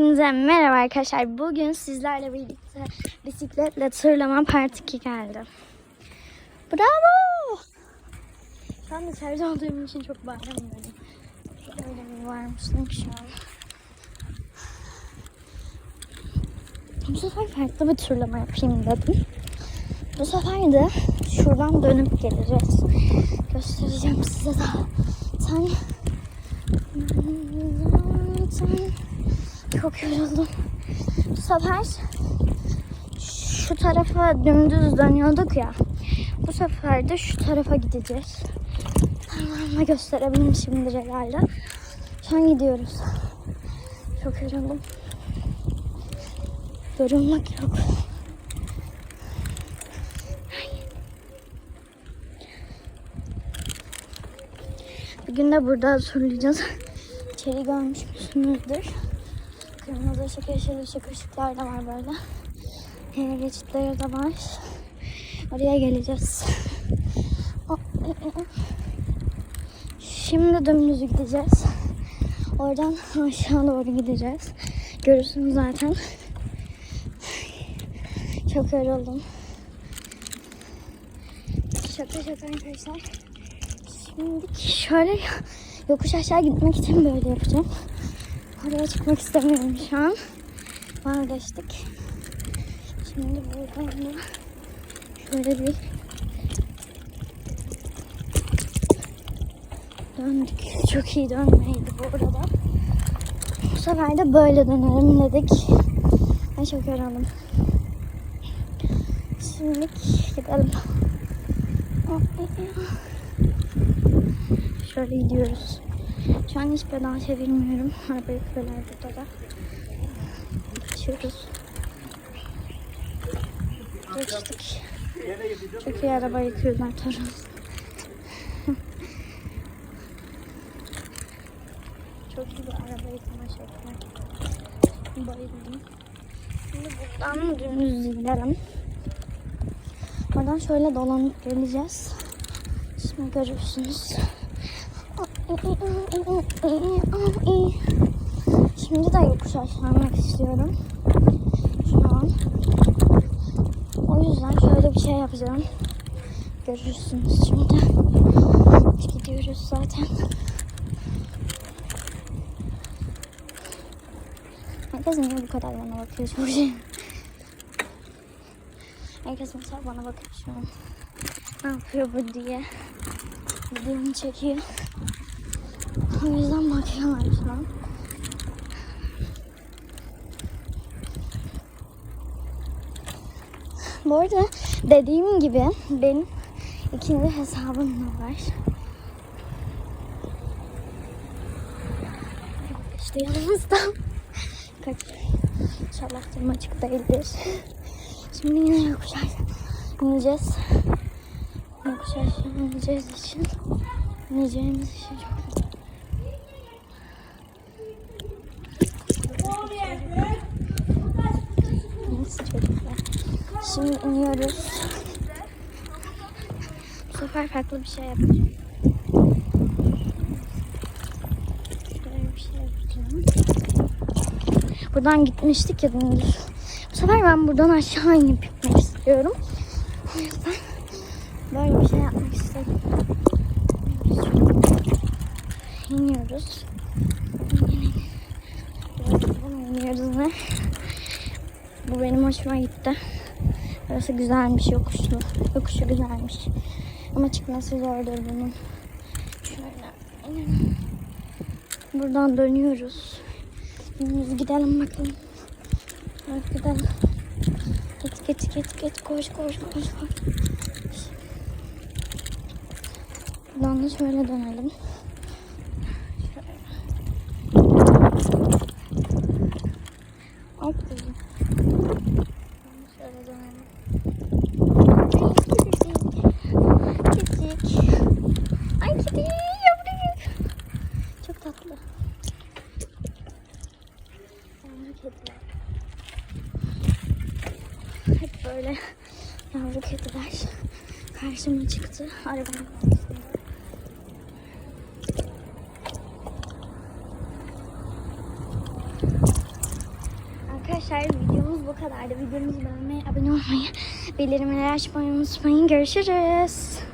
Hepinize merhaba arkadaşlar. Bugün sizlerle birlikte bisikletle tırlama part 2 geldi. Bravo! Şu an dışarıda olduğum için çok bağıramıyorum. Öyle bir varmıştım ki şu an. Bu sefer farklı bir turlama yapayım dedim. Bu sefer de şuradan dönüp geleceğiz. Göstereceğim size zaten. Zaten çok yoruldum. Bu sefer şu tarafa dümdüz dönüyorduk ya. Bu sefer de şu tarafa gideceğiz. Parmağımla gösterebilirim şimdi herhalde. Şu an gidiyoruz. Çok yoruldum. Yorulmak yok. Bugün de burada turlayacağız. İçeri görmüş müsünüzdür? Kırmızı ışık, yeşil ışık, ışıklar da var böyle. Yaya geçitleri de var. Oraya geleceğiz. Şimdi dümdüz gideceğiz. Oradan aşağı doğru gideceğiz. Görürsünüz zaten. Çok yoruldum. Şaka şaka arkadaşlar. Şimdi şöyle yokuş aşağı gitmek için böyle yapacağım. Oraya çıkmak istemiyorum şu an. Vazgeçtik. Şimdi buradan da şöyle bir döndük. Çok iyi dönmeydi bu arada. Bu sefer de böyle dönelim dedik. Ben çok yoruldum. Şimdi gidelim. Şöyle gidiyoruz. Şu an hiç pedal çevirmiyorum. Araba yapıyorlar burada da. Geçiyoruz. Geçtik. Çok iyi araba yıkıyorlar tarım. Çok iyi bir araba yıkama şekli. Bayıldım. Şimdi buradan dümdüz gidelim. Oradan şöyle dolanıp geleceğiz. Şimdi görürsünüz. Şimdi de yokuş aşağımak istiyorum. Şu an. O yüzden şöyle bir şey yapacağım. Görürsünüz şimdi. Gidiyoruz zaten. Herkes niye bu kadar bana bakıyor şey. Herkes mesela bana bakıyor şu an. Ne yapıyor bu diye. Videomu çekiyor. O yüzden bakıyorlar şu an. Bu arada dediğim gibi benim ikinci hesabım da var. İşte yanımızda. Kaç. İnşallah cam açık değildir. Şimdi yine yokuş aşağı ineceğiz. Yokuş aşağı ineceğiz için. İneceğimiz için çok Şimdi iniyoruz. Bu sefer farklı bir şey yapacağım. Böyle bir şey yapacağım. Buradan gitmiştik ya dümdüz. Bu sefer ben buradan aşağı inip gitmek istiyorum. O yüzden böyle bir şey yapmak istedim. İniyoruz. İniyoruz ve bu benim hoşuma gitti. Burası güzelmiş yokuşlu. Yokuşu güzelmiş. Ama çıkması zordur bunun. Şöyle. Buradan dönüyoruz. Biz gidelim bakalım. Hadi gidelim. Git git git git koş koş koş koş. Buradan da şöyle dönelim. Şöyle. Hop. Şöyle dönelim. Ay küçük. Küçük. Ay kedi yavru. Çok tatlı. Yavru kediler. Böyle yavru kediler karşıma çıktı. Arkasında. arkadaşlar videomuz bu kadardı. Videomuzu beğenmeyi, abone olmayı, bildirimleri açmayı unutmayın. Görüşürüz.